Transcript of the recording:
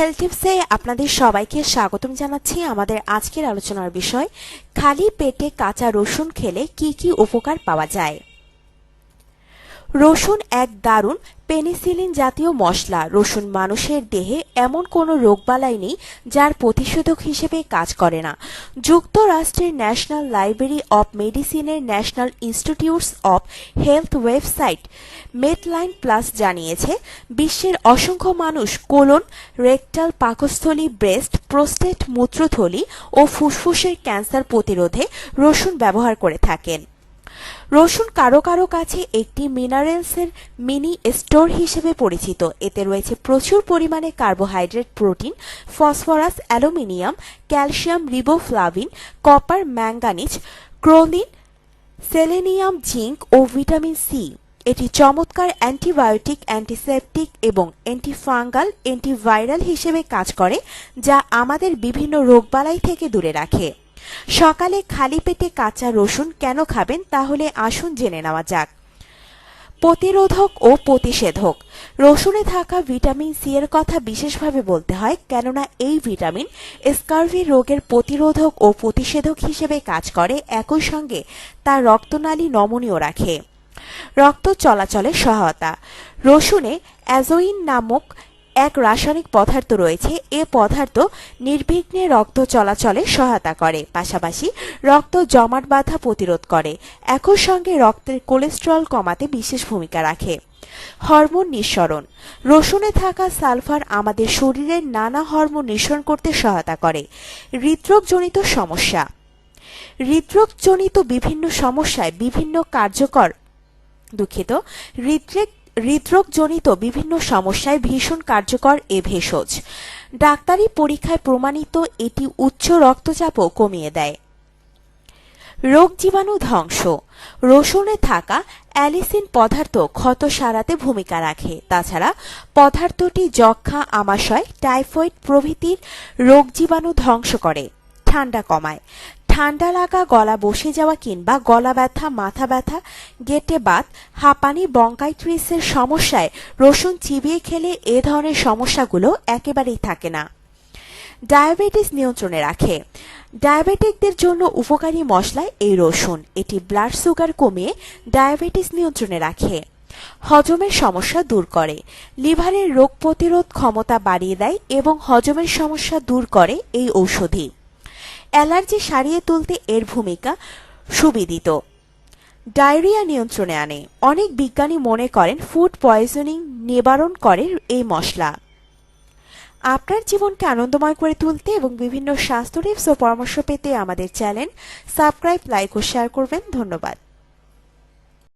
Health টিপসে আপনাদের সবাইকে স্বাগতম জানাচ্ছি আমাদের আজকের আলোচনার বিষয়, খালি পেটে কাঁচা রসুন খেলে কি কি উপকার পাওয়া যায়? রসুন এক দারুণ পেনিসিলিন জাতীয় মশলা রসুন মানুষের দেহে এমন কোনো রোগবালাই নেই যার প্রতিষেধক হিসেবে কাজ করে না। যুক্তরাষ্ট্রের ন্যাশনাল লাইব্রেরি অব মেডিসিনের national institutes of health website Medline plus জানিয়েছে, বিশ্বের অসংখ্য মানুষ কোলন, রেকটাল পাকস্থলী, ব্রেস্ট, প্রোস্টেট, মূত্রথলি ও ফুসফুসের ক্যান্সার প্রতিরোধে রসুন ব্যবহার করে থাকেন। রসুন কারও কারও কাছে একটি মিনারেলসের মিনি স্টোর হিসেবে পরিচিত। এতে রয়েছে প্রচুর পরিমাণে carbohydrate protein, phosphorus, aluminium, calcium, riboflavin, copper, manganese, choline, selenium, zinc ও ভিটামিন সি। এটি চমৎকার অ্যান্টিবায়োটিক, অ্যান্টিসেপটিক এবং অ্যান্টিফাঙ্গাল, অ্যান্টিভাইরাল হিসেবে কাজ করে, যা আমাদের বিভিন্ন রোগবালাই থেকে দূরে রাখে। সকালে খালি পেটে কাঁচা রসুন কেন খাবেন তাহলে আসুন জেনে নেওয়া যাক। প্রতিরোধক ও প্রতিষেধক। রসুনে থাকা ভিটামিন সি এর কথা বিশেষভাবে বলতে হয়, কেননা এই ভিটামিন স্কার্ভি রোগের প্রতিরোধক ও প্রতিষেধক হিসেবে কাজ করে, একই সঙ্গে তার রক্তনালী নমনীয় রাখে। রক্ত চলাচলে সহায়তা। রসুনে অ্যাজোইন নামক এক রাসায়নিক পদার্থ রয়েছে, এ পদার্থ নির্বিঘ্নে রক্ত চলাচলে সহায়তা করে, পাশাপাশি রক্ত জমাট বাঁধা প্রতিরোধ করে, একই সঙ্গে রক্তের কোলেস্টেরল কমাতে বিশেষ ভূমিকা রাখে। হরমোন নিঃসরণ, রসুনে থাকা সালফার আমাদের শরীরের নানা হরমোন নিঃসরণ করতে সহায়তা করে, হৃদরোগজনিত সমস্যা, হৃদরোগজনিত বিভিন্ন সমস্যায় বিভিন্ন কার্যকর দুঃখিত, হৃদরেগ হৃদরোগজনিত বিভিন্ন সমস্যায় ভীষণ কার্যকর এ ভেষজ। ডাক্তারি পরীক্ষায় প্রমাণিত এটি উচ্চ রক্তচাপও কমিয়ে দেয়। রোগ জীবাণু ধ্বংস। রসুনে থাকা অ্যালিসিন পদার্থ ক্ষত সারাতে ভূমিকা রাখে। তাছাড়া পদার্থটি যক্ষা আমাশয়, টাইফয়েড প্রভৃতির রোগ জীবাণু ধ্বংস করে, ঠান্ডা কমায়। ঠান্ডা লাগা, গলা বসে যাওয়া কিংবা গলা ব্যথা, মাথা ব্যথা, গেটে বাত, হাঁপানি বঙ্কাইট্রিসের সমস্যায় রসুন চিবিয়ে খেলে এ ধরনের সমস্যাগুলো একেবারেই থাকে না। ডায়াবেটিস নিয়ন্ত্রণে রাখে। ডায়াবেটিকদের জন্য উপকারী মশলা এই রসুন। এটি ব্লাড সুগার কমিয়ে ডায়াবেটিস নিয়ন্ত্রণে রাখে। হজমের সমস্যা দূর করে। লিভারের রোগ প্রতিরোধ ক্ষমতা বাড়িয়ে দেয় এবং হজমের সমস্যা দূর করে এই ঔষধি। অ্যালার্জি সারিয়ে তুলতে এর ভূমিকা সুবিদিত। ডায়রিয়া নিয়ন্ত্রণে আনে। অনেক বিজ্ঞানী মনে করেন ফুড পয়জনিং নিবারণ করে এই মশলা। আপনার জীবনকে আনন্দময় করে তুলতে এবং বিভিন্ন স্বাস্থ্য টিপস ও পরামর্শ পেতে আমাদের চ্যানেল সাবস্ক্রাইব, লাইক ও শেয়ার করবেন। ধন্যবাদ।